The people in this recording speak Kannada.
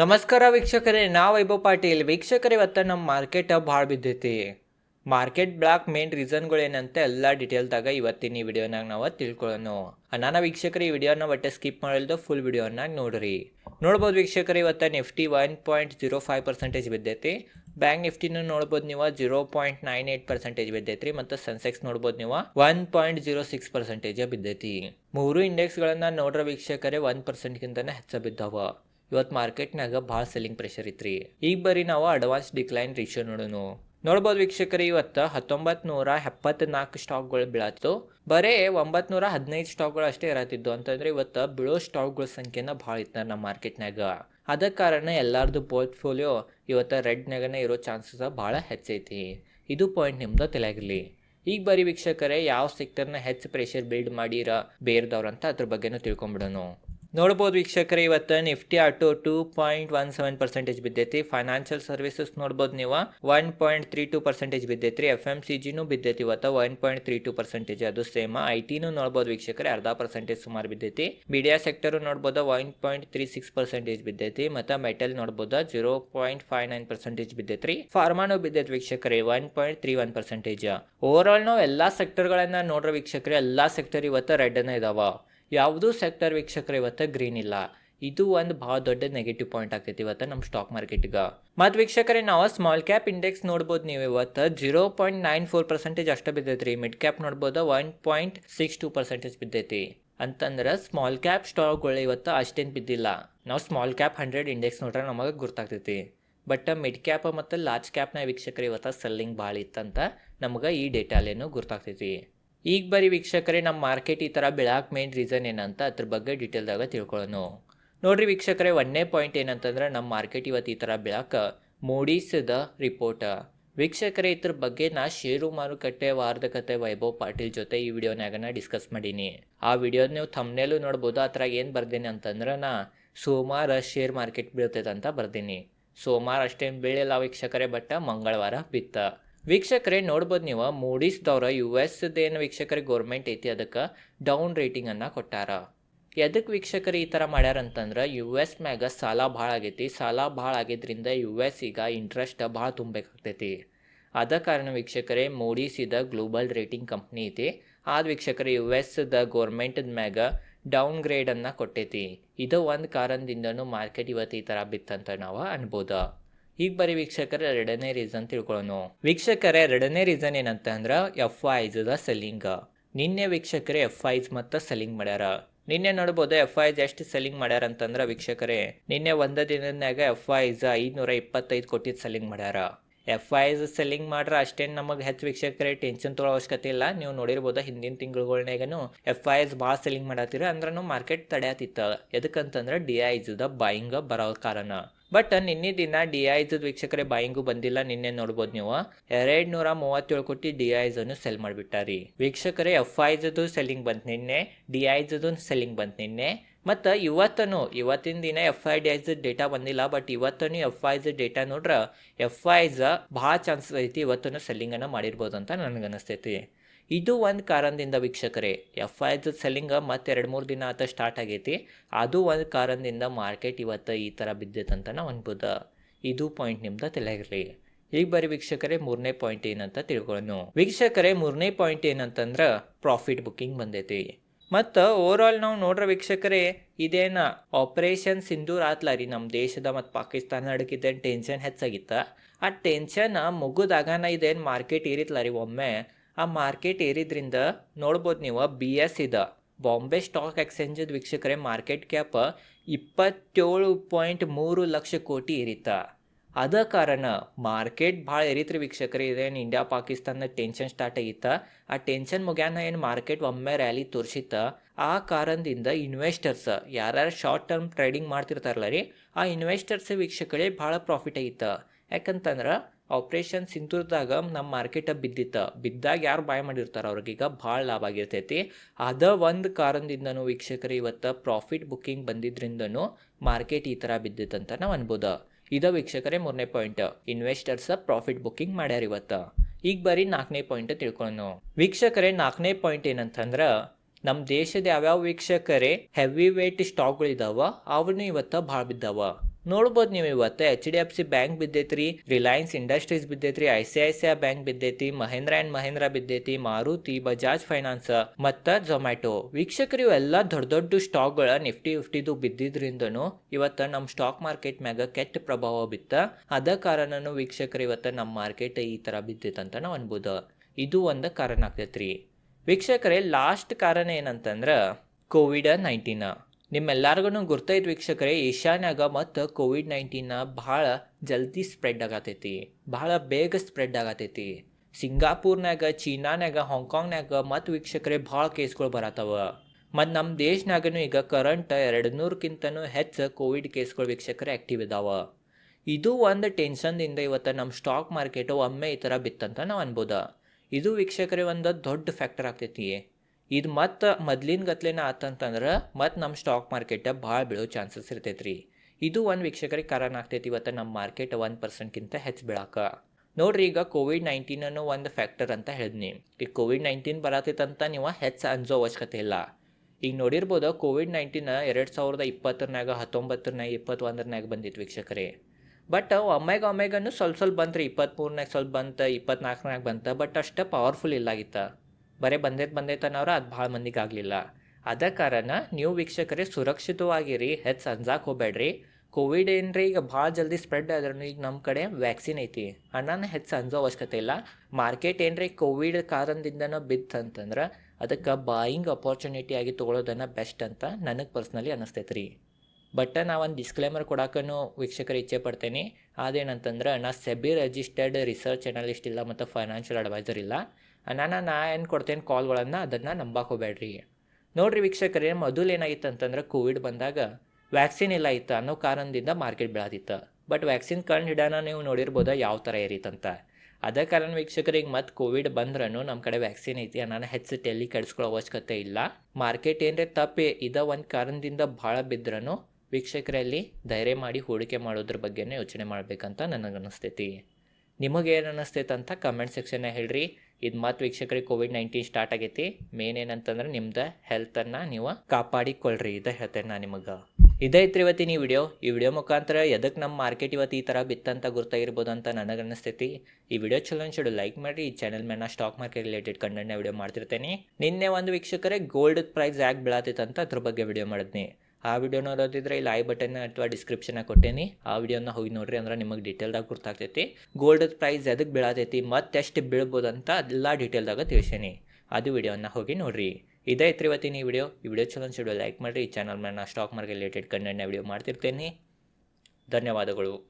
ನಮಸ್ಕಾರ ವೀಕ್ಷಕರೇ ನಾ ವೈಭವ್ ಪಾಟೀಲ್. ವೀಕ್ಷಕರೇ, ಇವತ್ತು ನಮ್ಮ ಮಾರ್ಕೆಟ್ ಭಾಳ ಬಿದ್ದೈತಿ. ಮಾರ್ಕೆಟ್ ಬ್ಲಾಕ್ ಮೇನ್ ರೀಸನ್ಗಳು ಏನಂತ ಎಲ್ಲ ಡೀಟೇಲ್ದಾಗ ಇವತ್ತಿನ ಈ ವಿಡಿಯೋನಾಗ ನಾವು ತಿಳ್ಕೊಳ್ಳೋಣ ಅನಾನ ವೀಕ್ಷಕರು, ಈ ವಿಡಿಯೋನ ಒಟ್ಟೆ ಸ್ಕಿಪ್ ಮಾಡಲ್ದು ಫುಲ್ ವಿಡಿಯೋನಾಗ ನೋಡ್ರಿ. ನೋಡ್ಬೋದು ವೀಕ್ಷಕರು, ಇವತ್ತು Nifty one point zero five percentage ಬಿದ್ದೈತಿ. Bank ನಿಫ್ಟಿನೂ ನೋಡ್ಬೋದು ನೀವು zero point nine eight percentage ಬಿದ್ದೈತ್ರಿ. ಮತ್ತು ಸೆನ್ಸೆಕ್ಸ್ ನೋಡ್ಬೋದು ನೀವು one point zero six percentage ಬಿದ್ದೈತಿ. ಮೂರು ಇಂಡೆಕ್ಸ್ಗಳನ್ನು ನೋಡ್ರ ವೀಕ್ಷಕರೇ, ಒನ್ ಪರ್ಸೆಂಟ್ಗಿಂತನೇ ಹೆಚ್ಚ ಬಿದ್ದಾವ. ಇವತ್ತು ಮಾರ್ಕೆಟ್ನಾಗ ಭಾಳ ಸೆಲ್ಲಿಂಗ್ ಪ್ರೆಷರ್ ಇತ್ತು ರೀ ಈಗ ಬರೀ ನಾವು ಅಡ್ವಾನ್ಸ್ ಡಿಕ್ಲೈನ್ ರೇಷಿಯೋ ನೋಡೋಣ ನೋಡ್ಬೋದು ವೀಕ್ಷಕರು, ಇವತ್ತು ಹತ್ತೊಂಬತ್ತು ನೂರ ಎಪ್ಪತ್ನಾಲ್ಕು ಸ್ಟಾಕ್ಗಳು ಬೀಳತ್ತು ಬರೇ ಒಂಬತ್ತು ನೂರ ಹದಿನೈದು ಸ್ಟಾಕ್ಗಳು ಅಷ್ಟೇ ಇರತ್ತಿದ್ದು ಅಂತಂದ್ರೆ ಇವತ್ತು ಬೀಳೋ ಸ್ಟಾಕ್ಗಳ ಸಂಖ್ಯೆನ ಭಾಳ ಇತ್ತು ನಮ್ಮ ಮಾರ್ಕೆಟ್ನಾಗ ಅದ ಕಾರಣ ಎಲ್ಲಾರ್ದು ಪೋರ್ಟ್ಫೋಲಿಯೋ ಇವತ್ತು ರೆಡ್ನಾಗನೇ ಇರೋ ಚಾನ್ಸಸ್ ಭಾಳ ಹೆಚ್ಚೈತಿ ಇದು ಪಾಯಿಂಟ್ ನಿಮ್ದು ತಲೆಯಾಗಿರಲಿ. ಈಗ ಬರೀ ವೀಕ್ಷಕರೇ, ಯಾವ ಸೆಕ್ಟರ್ನ ಹೆಚ್ಚು ಪ್ರೆಷರ್ ಬಿಲ್ಡ್ ಮಾಡಿರ ಬೇರೆದವ್ರಂತ ಅದ್ರ ಬಗ್ಗೆನೂ ತಿಳ್ಕೊಂಬಿಡೋಣ ನೋಡ್ಬೋದು ವೀಕ್ಷಕರೇ, ಇವತ್ತು Nifty auto two point one seven percentage ಬಿದ್ದೈತಿ. Financial services ನೋಡ್ಬೋದು ನೀವು. One point three two percentage ಬಿದ್ದೈತಿ F M C ಜಿನೂ ಬಿದ್ದೈತಿ ಇವತ್ತು one point three two percentage ಅದು ಸೇಮ್ ಐ ಟಿನೂ ನೋಡ್ಬೋದು ವೀಕ್ಷಕರೇ, ಅರ್ಧ ಪರ್ಸೆಂಟೇಜ್ ಸುಮಾರು ಬಿದ್ದೈತಿ. ಮೀಡಿಯಾ ಸೆಕ್ಟರ್ ನೋಡ್ಬೋದು one point three six percentage ಬಿದ್ದೈತಿ. ಮತ್ತು ಮೆಟಲ್ ನೋಡ್ಬೋದು, zero point five nine percentage ಬಿದ್ದೈತಿ ಫಾರ್ಮಾನು ಬಿದ್ದೈತಿ ವೀಕ್ಷಕರೇ, one point three one percentage over all ನಾವು ಎಲ್ಲಾ ಸೆಕ್ಟರ್ಗಳನ್ನ ನೋಡ್ರ ವೀಕ್ಷಕರೇ, ಎಲ್ಲಾ ಸೆಕ್ಟರ್ ಇವತ್ತು ರೆಡ್ ಅನ್ನ ಇದಾವ. ಯಾವುದೂ ಸೆಕ್ಟರ್ ವೀಕ್ಷಕರು ಇವತ್ತು ಗ್ರೀನ್ ಇಲ್ಲ. ಇದು ಒಂದು ಭಾಳ ದೊಡ್ಡ ನೆಗೆಟಿವ್ ಪಾಯಿಂಟ್ ಆಗ್ತೈತಿ ಇವತ್ತು ನಮ್ಮ ಸ್ಟಾಕ್ ಮಾರ್ಕೆಟ್ಗೆ ಮತ್ತು ವೀಕ್ಷಕರೇ, ನಾವು ಸ್ಮಾಲ್ ಕ್ಯಾಪ್ ಇಂಡೆಕ್ಸ್ ನೋಡ್ಬೋದು ನೀವು ಇವತ್ತು zero point nine four percentage ಅಷ್ಟೇ ಬಿದ್ದೈತ್ರಿ. ಮಿಡ್ ಕ್ಯಾಪ್ ನೋಡ್ಬೋದು one point six two percentage ಬಿದ್ದೈತಿ. ಅಂತಂದ್ರೆ ಸ್ಮಾಲ್ ಕ್ಯಾಪ್ ಸ್ಟಾಕ್ಗಳು ಇವತ್ತು ಅಷ್ಟೇನು ಬಿದ್ದಿಲ್ಲ. ನಾವು ಸ್ಮಾಲ್ ಕ್ಯಾಪ್ ಹಂಡ್ರೆಡ್ ಇಂಡೆಕ್ಸ್ ನೋಡ್ರೆ ನಮಗೆ ಗೊತ್ತಾಗ್ತೈತಿ ಬಟ್ ಮಿಡ್ ಕ್ಯಾಪ್ ಮತ್ತು ಲಾರ್ಜ್ ಕ್ಯಾಪ್ನ ವೀಕ್ಷಕರು ಇವತ್ತು ಸೆಲ್ಲಿಂಗ್ ಭಾಳ ಇತ್ತಂತ ನಮ್ಗೆ ಈ ಡೇಟಾಲೇನು ಗೊತ್ತಾಗ್ತೈತಿ ಈಗ ಬರೀ ವೀಕ್ಷಕರೇ ನಮ್ಮ ಮಾರ್ಕೆಟ್ ಈ ಥರ ಬೆಳಾಕ್ ಮೇನ್ ರೀಸನ್ ಏನಂತ ಅದ್ರ ಬಗ್ಗೆ ಡೀಟೇಲ್ದಾಗ ತಿಳ್ಕೊಳ್ಳೋಣ. ನೋಡ್ರಿ ವೀಕ್ಷಕರೇ, ಒಂದನೇ ಪಾಯಿಂಟ್ ಏನಂತಂದ್ರೆ ನಮ್ಮ ಮಾರ್ಕೆಟ್ ಇವತ್ತು ಈ ಥರ ಬೆಳಕ ಮೂಡಿಸಿದ ರಿಪೋರ್ಟ್ ವೀಕ್ಷಕರೇ, ಇದ್ರ ಬಗ್ಗೆ ನಾ ಷೇರು ಮಾರುಕಟ್ಟೆ ವಾರದ ಕತೆ ವೈಭವ್ ಪಾಟೀಲ್ ಜೊತೆ ಈ ವಿಡಿಯೋನಾಗ ನಾ ಡಿಸ್ಕಸ್ ಮಾಡೀನಿ. ಆ ವಿಡಿಯೋದ ನೀವು ಥಮ್ನೇಲು ನೋಡ್ಬೋದು ಆ ಥರ ಏನು ಬರ್ದೇನೆ ಅಂತಂದ್ರೆ ನಾ ಸೋಮವಾರ ಶೇರ್ ಮಾರ್ಕೆಟ್ ಬೀಳ್ತೈತೆ ಅಂತ ಬರ್ದೀನಿ. ಸೋಮವಾರ ಅಷ್ಟೇನು ಬೀಳಿಲ್ಲ ವೀಕ್ಷಕರೇ ಬಟ್ ಮಂಗಳವಾರ ಬಿತ್ತ. ವೀಕ್ಷಕರೇ, ನೋಡ್ಬೋದು ನೀವು ಮೂಡೀಸ್ದವ್ರ ಯು ಎಸ್ ಏನು ವೀಕ್ಷಕರೇ ಗೌರ್ಮೆಂಟ್ ಐತಿ, ಅದಕ್ಕೆ ಡೌನ್ ರೇಟಿಂಗನ್ನು ಕೊಟ್ಟಾರ. ಎದಕ್ಕೆ ವೀಕ್ಷಕರು ಈ ಥರ ಮಾಡ್ಯಾರ ಅಂತಂದ್ರೆ ಯು ಎಸ್ ಮ್ಯಾಗ ಸಾಲ ಭಾಳ ಆಗೈತಿ, ಸಾಲ ಭಾಳ ಆಗಿದ್ದರಿಂದ ಯು ಎಸ್ ಈಗ ಇಂಟ್ರೆಸ್ಟ್ ಭಾಳ ತುಂಬಬೇಕಾಗ್ತೈತಿ. ಅದ ಕಾರಣ ವೀಕ್ಷಕರೇ ಮೂಡಿಸ್ ಇದ ಗ್ಲೋಬಲ್ ರೇಟಿಂಗ್ ಕಂಪ್ನಿ ಐತಿ. ಆದ ವೀಕ್ಷಕರೇ ಯು ಎಸ್ ದ ಗೌರ್ಮೆಂಟದ ಮ್ಯಾಗ ಡೌನ್ ಗ್ರೇಡನ್ನು ಕೊಟ್ಟೈತಿ. ಇದು ಒಂದು ಕಾರಣದಿಂದನೂ ಮಾರ್ಕೆಟ್ ಇವತ್ತು ಈ ಥರ ಬಿತ್ತಂತ ನಾವು ಅನ್ಬೋದು. ಈಗ ಬರೀ ವೀಕ್ಷಕರ ಎರಡನೇ ರೀಸನ್ ತಿಳ್ಕೊಳ್ಳೋಣ ವೀಕ್ಷಕರೇ, ಎರಡನೇ ರೀಸನ್ ಏನಂತ ಅಂದ್ರೆ ಎಫ್ ದ ಸೆಲ್ಲಿಂಗ್ ನಿನ್ನೆ ವೀಕ್ಷಕರೇ ಎಫ್ ಐಸ್ ಮತ್ತು ಸೆಲ್ಲಿಂಗ್ ಮಾಡ್ಯಾರ. ನಿನ್ನೆ ನೋಡ್ಬೋದು ಎಫ್ ಐಸ್ ಎಷ್ಟು ಸೆಲ್ಲಿಂಗ್ ಮಾಡ್ಯಾರ ಅಂತಂದ್ರೆ ವೀಕ್ಷಕರೇ, ನಿನ್ನೆ ಒಂದ ದಿನದಾಗ ಎಫ್ ಐಸ್ ಐದುನೂರ ಇಪ್ಪತ್ತೈದು ಕೋಟಿ ಸೆಲ್ಲಿಂಗ್ ಮಾಡ್ಯಾರ. ಎಫ್ ಐಸ್ ಸೆಲ್ಲಿಂಗ್ ಮಾಡ್ರೆ ಅಷ್ಟೇನು ನಮಗೆ ಹೆಚ್ಚು ವೀಕ್ಷಕರೇ ಟೆನ್ಷನ್ ತೊಗೊಳ್ಳೋ ಅವಶ್ಯಕತೆ ಇಲ್ಲ. ನೀವು ನೋಡಿರ್ಬೋದು ಹಿಂದಿನ ತಿಂಗಳುಗಳ್ನಾಗನು ಎಫ್ ಐ ಎಸ್ ಭಾಳ ಸೆಲ್ಲಿಂಗ್ ಮಾಡತ್ತೀರ ಅಂದ್ರೂ ಮಾರ್ಕೆಟ್ ತಡೆಯತ್ತಿತ್ತ ಎದಕ್ಕಂತಂದ್ರೆ ಡಿ ಐಸ್ದ ಬಾಯಿಂಗ ಬರೋ ಕಾರಣ ಬಟ್ ನಿನ್ನೆ ದಿನ ಡಿ ಐಸ್ ವೀಕ್ಷಕರೇ ಬಾಯಿಂಗು ಬಂದಿಲ್ಲ. ನಿನ್ನೆ ನೋಡ್ಬೋದು ನೀವು. ಎರಡ್ ನೂರ ಮೂವತ್ತೇಳು ಕೋಟಿ ಡಿ ಐಸ್ ಅನ್ನು ಸೆಲ್ ಮಾಡಿಬಿಟ್ಟಾರಿ. ವೀಕ್ಷಕರೇ ಎಫ್ ಐಸ್ದು ಸೆಲ್ಲಿಂಗ್ ಬಂತು ನಿನ್ನೆ. ಡಿ ಐಸ್ದು ಸೆಲ್ಲಿಂಗ್ ಬಂತು ನಿನ್ನೆ. ಮತ್ತು ಇವತ್ತನು, ಇವತ್ತಿನ ದಿನ F I D Is data ಬಂದಿಲ್ಲ. ಬಟ್ ಇವತ್ತನು ಎಫ್ ಐಸ್ ಡೇಟಾ ನೋಡ್ರೆ ಎಫ್ ಐಸ್ ಭಾಳ ಚಾನ್ಸಸ್ ಐತಿ ಇವತ್ತನು ಸೆಲ್ಲಿಂಗನ್ನು ಮಾಡಿರ್ಬೋದು ಅಂತ ನನಗೆ ಅನಿಸ್ತೈತಿ ಇದು ಒಂದು ಕಾರಣದಿಂದ ವೀಕ್ಷಕರೇ ಎಫ್ ಐಸ್ ಸೆಲ್ಲಿಂಗ್ ಮತ್ತೆ ಎರಡು ಮೂರು ದಿನ ಆತ ಸ್ಟಾರ್ಟ್ ಆಗೈತಿ. ಅದು ಒಂದು ಕಾರಣದಿಂದ ಮಾರ್ಕೆಟ್ ಇವತ್ತು ಈ ಥರ ಬಿದ್ದೈತಂತ ನಾವು ಅನ್ಬೋದು. ಇದು ಪಾಯಿಂಟ್ ನಿಮ್ದು ತಲೆಯಾಗಿರಲಿ ಈಗ ಬರೀ ವೀಕ್ಷಕರೇ, ಮೂರನೇ ಪಾಯಿಂಟ್ ಏನಂತ ತಿಳ್ಕೊಳ್ಳೋಣ. ವೀಕ್ಷಕರೇ, ಮೂರನೇ ಪಾಯಿಂಟ್ ಏನಂತಂದ್ರೆ ಪ್ರಾಫಿಟ್ ಬುಕ್ಕಿಂಗ್ ಬಂದೈತಿ. ಮತ್ತು ಓವರ್ ಆಲ್ ನಾವು ನೋಡ್ರ ವೀಕ್ಷಕರೇ, ಇದೇನ ಆಪರೇಷನ್ ಸಿಂಧೂರ್ ಆತ್ಲ ರೀ ನಮ್ಮ ದೇಶದ ಮತ್ತು ಪಾಕಿಸ್ತಾನ ನಡಕಿದ್ದೇನು ಟೆನ್ಷನ್ ಹೆಚ್ಚಾಗಿತ್ತ. ಆ ಟೆನ್ಷನ್ ಮುಗಿದಾಗ ಇದೇನು ಮಾರ್ಕೆಟ್ ಏರಿತ್ಲ ರೀ ಒಮ್ಮೆ ಆ ಮಾರ್ಕೆಟ್ ಏರಿದ್ರಿಂದ ನೋಡ್ಬೋದು ನೀವು ಬಿ ಎಸ್ ಇದ. ಬಾಂಬೆ ಸ್ಟಾಕ್ ಎಕ್ಸ್ಚೇಂಜದ ವೀಕ್ಷಕರೇ ಮಾರ್ಕೆಟ್ ಕ್ಯಾಪ್ ಇಪ್ಪತ್ತೇಳು ಪಾಯಿಂಟ್ ಮೂರು ಲಕ್ಷ ಕೋಟಿ ಏರಿತ. ಅದ ಕಾರಣ ಮಾರ್ಕೆಟ್ ಭಾಳ ಏರಿತ್ರಿ ವೀಕ್ಷಕರೇ, ಇದೇನು ಇಂಡಿಯಾ ಪಾಕಿಸ್ತಾನದ ಟೆನ್ಷನ್ ಸ್ಟಾರ್ಟ್ ಆಗಿತ್ತ ಆ ಟೆನ್ಷನ್ ಮುಗ್ಯಾನ ಏನು ಮಾರ್ಕೆಟ್ ಒಮ್ಮೆ ರ್ಯಾಲಿ ತೋರಿಸಿತ್ತ ಆ ಕಾರಣದಿಂದ ಇನ್ವೆಸ್ಟರ್ಸ್ ಯಾರ್ಯಾರು ಶಾರ್ಟ್ ಟರ್ಮ್ ಟ್ರೇಡಿಂಗ್ ಮಾಡ್ತಿರ್ತಾರಲ್ಲ ರೀ, ಆ ಇನ್ವೆಸ್ಟರ್ಸ್ ವೀಕ್ಷಕರೇ ಭಾಳ ಪ್ರಾಫಿಟ್ ಆಗಿತ್ತ ಯಾಕಂತಂದ್ರೆ ಆಪ್ರೇಷನ್ ಸಿಂಧೂರ್ದಾಗ ನಮ್ಮ ಮಾರ್ಕೆಟ ಬಿದ್ದಿತ್ತ. ಬಿದ್ದಾಗ ಯಾರು ಬಾಯ್ ಮಾಡಿರ್ತಾರೆ ಅವ್ರಿಗೀಗ ಭಾಳ ಲಾಭ ಆಗಿರ್ತೈತಿ. ಅದ ಒಂದು ಕಾರಣದಿಂದನೂ ವೀಕ್ಷಕರು ಇವತ್ತು ಪ್ರಾಫಿಟ್ ಬುಕ್ಕಿಂಗ್ ಬಂದಿದ್ರಿಂದನೂ ಮಾರ್ಕೆಟ್ ಈ ಥರ ಬಿದ್ದಿತ್ತಂತ ನಾವು ಅನ್ಬೋದು. ಇದ ವೀಕ್ಷಕರೇ ಮೂರನೇ ಪಾಯಿಂಟ್ ಇನ್ವೆಸ್ಟರ್ಸ್ ಪ್ರಾಫಿಟ್ ಬುಕ್ಕಿಂಗ್ ಮಾಡ್ಯಾರ ಇವತ್ತು. ಈಗ ಬರೀ ನಾಲ್ಕನೇ ಪಾಯಿಂಟ್ ತಿಳ್ಕೊಳ್ಳೋಣ ವೀಕ್ಷಕರೇ, ನಾಲ್ಕನೇ ಪಾಯಿಂಟ್ ಏನಂತಂದ್ರೆ ನಮ್ಮ ದೇಶದ ಯಾವ್ಯಾವ ವೀಕ್ಷಕರೇ ಹೆವಿ ವೇಟ್ ಸ್ಟಾಕ್ಗಳಿದಾವ ಅವನು ಇವತ್ತು ಭಾಳ ಬಿದ್ದಾವ. ನೋಡ್ಬೋದು ನೀವು ಇವತ್ತು H D F C bank ಬಿದ್ದೈತ್ರಿ Reliance Industries ಬಿದ್ದೈತ್ರಿ I C I C I bank ಬಿದ್ದೈತಿ Mahindra and Mahindra ಬಿದ್ದೈತಿ ಮಾರುತಿ ಬಜಾಜ್ ಫೈನಾನ್ಸ್ ಮತ್ತ ಝೊಮ್ಯಾಟೊ ವೀಕ್ಷಕರು, ಇವೆಲ್ಲ ದೊಡ್ಡ ದೊಡ್ಡ ಸ್ಟಾಕ್ಗಳ ನಿಫ್ಟಿ ಫಿಫ್ಟಿದು ಬಿದ್ದಿದ್ರಿಂದನು ಇವತ್ತು ನಮ್ಮ ಸ್ಟಾಕ್ ಮಾರ್ಕೆಟ್ ಮ್ಯಾಗ ಕೆಟ್ಟ ಪ್ರಭಾವ ಬಿತ್ತ. ಅದ ಕಾರಣನು ವೀಕ್ಷಕರು ಇವತ್ತು ನಮ್ಮ ಮಾರ್ಕೆಟ್ ಈ ಥರ ಬಿದ್ದಿತ್ತಂತ ನಾವು ಅನ್ಬೋದು. ಇದು ಒಂದು ಕಾರಣ ಆಗ್ತೈತ್ರಿ. ವೀಕ್ಷಕರೇ ಲಾಸ್ಟ್ ಕಾರಣ ಏನಂತಂದ್ರೆ ಕೋವಿಡ್ ನೈನ್ಟೀನ್ ನಿಮ್ಮೆಲ್ಲರಿಗೂ ಗುರ್ತೈತೆ ವೀಕ್ಷಕರೇ, ಏಷ್ಯಾನ್ಯಾಗ ಮತ್ತು ಕೋವಿಡ್ ನೈನ್ಟೀನ್ ಭಾಳ ಜಲ್ದಿ ಸ್ಪ್ರೆಡ್ ಆಗತೈತಿ, ಭಾಳ ಬೇಗ ಸ್ಪ್ರೆಡ್ ಆಗತೈತಿ. ಸಿಂಗಾಪುರ್ನಾಗ ಚೀನಾನಾಗ ಹಾಂಗ್ಕಾಂಗ್ನಾಗ ಮತ್ತು ವೀಕ್ಷಕರೇ ಭಾಳ ಕೇಸ್ಗಳು ಬರತ್ತವ ಮತ್ತು ನಮ್ಮ ದೇಶನಾಗೂ ಈಗ ಕರೆಂಟ್ ಎರಡು ನೂರಕ್ಕಿಂತನೂ ಹೆಚ್ಚು ಕೋವಿಡ್ ಕೇಸ್ಗಳು ವೀಕ್ಷಕರೇ ಆ್ಯಕ್ಟಿವ್ ಇದಾವೆ. ಇದು ಒಂದು ಟೆನ್ಷನ್ದಿಂದ ಇವತ್ತು ನಮ್ಮ ಸ್ಟಾಕ್ ಮಾರ್ಕೆಟು ಒಮ್ಮೆ ಈ ಥರ ಬಿತ್ತಂತ ನಾವು ಅನ್ಬೋದು. ಇದು ವೀಕ್ಷಕರೇ ಒಂದು ದೊಡ್ಡ ಫ್ಯಾಕ್ಟರ್ ಆಗ್ತೈತಿ. ಇದು ಮತ್ತು ಮೊದ್ಲಿನ ಗತ್ಲೆನ ಆತಂತಂದ್ರೆ ಮತ್ತೆ ನಮ್ಮ ಸ್ಟಾಕ್ ಮಾರ್ಕೆಟ್ ಭಾಳ ಬೀಳೋ ಚಾನ್ಸಸ್ ಇರ್ತೈತ್ರಿ. ಇದು ಒಂದು ವೀಕ್ಷಕರಿಗೆ ಕಾರಣ ಆಗ್ತೈತಿ ಇವತ್ತು ನಮ್ಮ ಮಾರ್ಕೆಟ್ ಒನ್ ಪರ್ಸೆಂಟ್ಗಿಂತ ಹೆಚ್ಚು ಬೀಳಾಕ. ನೋಡ್ರಿ ಈಗ ಕೋವಿಡ್ ನೈನ್ಟೀನ್ ಅನ್ನೋ ಒಂದು ಫ್ಯಾಕ್ಟರ್ ಅಂತ ಹೇಳಿದ್ನಿ. ಈಗ ಕೋವಿಡ್ ನೈನ್ಟೀನ್ ಬರತೈತಂತ ನೀವು ಹೆಚ್ಚು ಅಂಜೋ ಅವಶ್ಯಕತೆ ಇಲ್ಲ. ಈಗ ನೋಡಿರ್ಬೋದು ಕೋವಿಡ್ ನೈನ್ಟೀನ್ ಎರಡು ಸಾವಿರದ ಇಪ್ಪತ್ತರನಾಗ ಹತ್ತೊಂಬತ್ತರನಾಗ ಇಪ್ಪತ್ತೊಂದರನಾಗ ಬಂದಿತ್ತು ವೀಕ್ಷಕರೇ. ಬಟ್ ಒಮ್ಮೆಗೆ ಒಮ್ಮೆಗನು ಸ್ವಲ್ಪ ಸ್ವಲ್ಪ ಬಂತ್ರಿ ಇಪ್ಪತ್ತ್ಮೂರನಾಗ ಸ್ವಲ್ಪ ಬಂತು ಇಪ್ಪತ್ನಾಲ್ಕನಾಗ ಬಂತು, ಬಟ್ ಅಷ್ಟು ಪವರ್ಫುಲ್ ಇಲ್ಲಾಗಿತ್ತ. ಬರೀ ಬಂದೈತೆ ಬಂದೈತೆ ಅನ್ನೋರು ಅದು ಭಾಳ ಮಂದಿಗೆ ಆಗಲಿಲ್ಲ ಅದ ಕಾರಣ ನೀವು ವೀಕ್ಷಕರೇ ಸುರಕ್ಷಿತವಾಗಿರಿ, ಹೆಚ್ಚು ಅಂಜಾಕ್ ಹೋಗ್ಬೇಡ್ರಿ. ಕೋವಿಡ್ ಏನ್ರಿ, ಈಗ ಭಾಳ ಜಲ್ದಿ ಸ್ಪ್ರೆಡ್ ಆದ್ರೂ ಈಗ ನಮ್ಮ ಕಡೆ ವ್ಯಾಕ್ಸಿನ್ ಐತಿ. ಅಣ್ಣನ ಹೆಚ್ಚು ಅಂಜೋ ಅವಶ್ಯಕತೆ ಇಲ್ಲ. ಮಾರ್ಕೆಟ್ ಏನ್ರಿ ಕೋವಿಡ್ ಕಾರಣದಿಂದನೂ ಬಿತ್ತಂತಂದ್ರೆ ಅದಕ್ಕೆ ಬಾಯಿಂಗ್ ಅಪಾರ್ಚುನಿಟಿ ಆಗಿ ತೊಗೊಳೋದನ್ನು ಬೆಸ್ಟ್ ಅಂತ ನನಗೆ ಪರ್ಸ್ನಲಿ ಅನ್ನಿಸ್ತೈತೆ ರೀ ಬಟ್ ನಾ ಒಂದು ಡಿಸ್ಕ್ಲೇಮರ್ ಕೊಡೋಕ್ಕೂ ವೀಕ್ಷಕರು ಇಚ್ಛೆ ಪಡ್ತೇನೆ. ಅದೇನಂತಂದ್ರೆ ನಾ ಸೆಬಿ ರಿಜಿಸ್ಟರ್ಡ್ ರಿಸರ್ಚ್ ಅನಲಿಸ್ಟ್ ಇಲ್ಲ ಮತ್ತು ಫೈನಾನ್ಷಿಯಲ್ ಅಡ್ವೈಸರ್ ಇಲ್ಲ. ನಾನು, ನಾ ಏನು ಕೊಡ್ತೇನೆ ಕಾಲ್ಗಳನ್ನು ಅದನ್ನು ನಂಬಕ್ಕೆ ಹೋಗ್ಬೇಡ್ರಿ ನೋಡ್ರಿ ವೀಕ್ಷಕರೇ, ಮೊದಲು ಏನಾಗಿತ್ತು ಅಂತಂದ್ರೆ ಕೋವಿಡ್ ಬಂದಾಗ ವ್ಯಾಕ್ಸಿನ್ ಇಲ್ಲ ಇತ್ತು ಅನ್ನೋ ಕಾರಣದಿಂದ ಮಾರ್ಕೆಟ್ ಬೆಳೆದಿತ್ತು ಬಟ್ ವ್ಯಾಕ್ಸಿನ್ ಕಂಡು ಹಿಡಾನ ನೀವು ನೋಡಿರ್ಬೋದು ಯಾವ ಥರ ಏರಿತಂತ ಅದೇ ಕಾರಣ ವೀಕ್ಷಕರಿಗೆ ಮತ್ತೆ ಕೋವಿಡ್ ಬಂದ್ರೂ ನಮ್ಮ ಕಡೆ ವ್ಯಾಕ್ಸಿನ್ ಐತಿ ನಾನು ಹೆಚ್ಚು ಟೆಲ್ಲಿ ಕೆಡಿಸ್ಕೊಳ್ಳೋ ಅವಶ್ಯಕತೆ ಇಲ್ಲ. ಮಾರ್ಕೆಟ್ ಏನರೆ ತಪ್ಪಿ, ಇದ ಒಂದು ಕಾರಣದಿಂದ ಭಾಳ ಬಿದ್ರೂ ವೀಕ್ಷಕರಲ್ಲಿ ಧೈರ್ಯ ಮಾಡಿ ಹೂಡಿಕೆ ಮಾಡೋದ್ರ ಬಗ್ಗೆನೇ ಯೋಚನೆ ಮಾಡಬೇಕಂತ ನನಗೆ ಅನಿಸ್ತೈತಿ. ನಿಮಗೇನು ಅನ್ನಿಸ್ತೈತೆ ಅಂತ ಕಮೆಂಟ್ ಸೆಕ್ಷನ್ನೇ ಹೇಳ್ರಿ. ಇದು ಮತ್ತು ವೀಕ್ಷಕರಿಗೆ ಕೋವಿಡ್ ನೈನ್ಟೀನ್ ಸ್ಟಾರ್ಟ್ ಆಗೈತಿ. ಮೇನ್ ಏನಂತಂದ್ರೆ ನಿಮ್ದು ಹೆಲ್ತನ್ನು ನೀವು ಕಾಪಾಡಿಕೊಳ್ಳ್ರಿ ಇದು ಹೇಳ್ತೇನೆ ನಾನು ನಿಮಗೆ. ಇದೈತ್ರಿ ಇವತ್ತಿನ ಈ ವಿಡಿಯೋ ಈ ವಿಡಿಯೋ ಮುಖಾಂತರ ಎದಕ್ಕೆ ನಮ್ಮ ಮಾರ್ಕೆಟ್ ಇವತ್ತು ಈ ಥರ ಬಿತ್ತಂತ ಗುರ್ತಾಗಿರ್ಬೋದು ಅಂತ ನನಗೆ ಅನಿಸ್ತೈತಿ ಈ ವಿಡಿಯೋ ಚಲೋ ಅನ್ಸಿಡು ಲೈಕ್ ಮಾಡಿ ಈ ಚಾನಲ್ ಮೇಲೆ ನಾ ಸ್ಟಾಕ್ ಮಾರ್ಕೆಟ್ ರಿಲೇಟೆಡ್ ಕಂಡನ್ನ ವಿಡಿಯೋ ಮಾಡ್ತಿರ್ತೇನೆ. ನಿನ್ನೆ ಒಂದು ವೀಕ್ಷಕರೇ ಗೋಲ್ಡ್ ಪ್ರೈಸ್ ಯಾಕೆ ಬೀಳತ್ತೈತೆ ಅಂತ ಅದ್ರ ಬಗ್ಗೆ ವಿಡಿಯೋ ಮಾಡಿದ್ನಿ. ಆ ವಿಡಿಯೋ ನೋಡೋದಿದ್ರೆ ಇಲ್ಲಿ ಐ ಬಟನ್ ಅಥವಾ ಡಿಸ್ಕ್ರಿಪ್ಷನ್ ಕೊಟ್ಟೇನಿ. ಆ ವಿಡಿಯೋನ ಹೋಗಿ ನೋಡ್ರಿ ಅಂದ್ರೆ ನಿಮಗೆ ಡೀಟೇಲ್ದಾಗ ಗೊತ್ತಾಗ್ತೈತಿ ಗೋಲ್ಡ್ ಪ್ರೈಸ್ ಎದಕ್ಕೆ ಬೀಳತೈತಿ, ಮತ್ತೆಷ್ಟು ಬೀಳ್ಬೋದು ಅಂತ ಎಲ್ಲ ಡೀಟೇಲ್ದಾಗ ತಿಳಿಸೇನಿ. ಅದು ವಿಡಿಯೋನ ಹೋಗಿ ನೋಡ್ರಿ. ಇದೈತ್ರಿ ಇವತ್ತಿನ ಈ ವಿಡಿಯೋ ಈ ವಿಡಿಯೋ ಚಲೋ ಅನ್ಸಿಡು ಲೈಕ್ ಮಾಡಿರಿ. ಈ ಚಾನಲ್ ಮೇಲೆ ನಾ ಸ್ಟಾಕ್ ಮಾರ್ಕೆಟ್ ರಿಲೇಟೆಡ್ ಕಂಟೆಂಟ್ನ ವಿಡಿಯೋ ಮಾಡ್ತಿರ್ತೇನೆ. ಧನ್ಯವಾದಗಳು.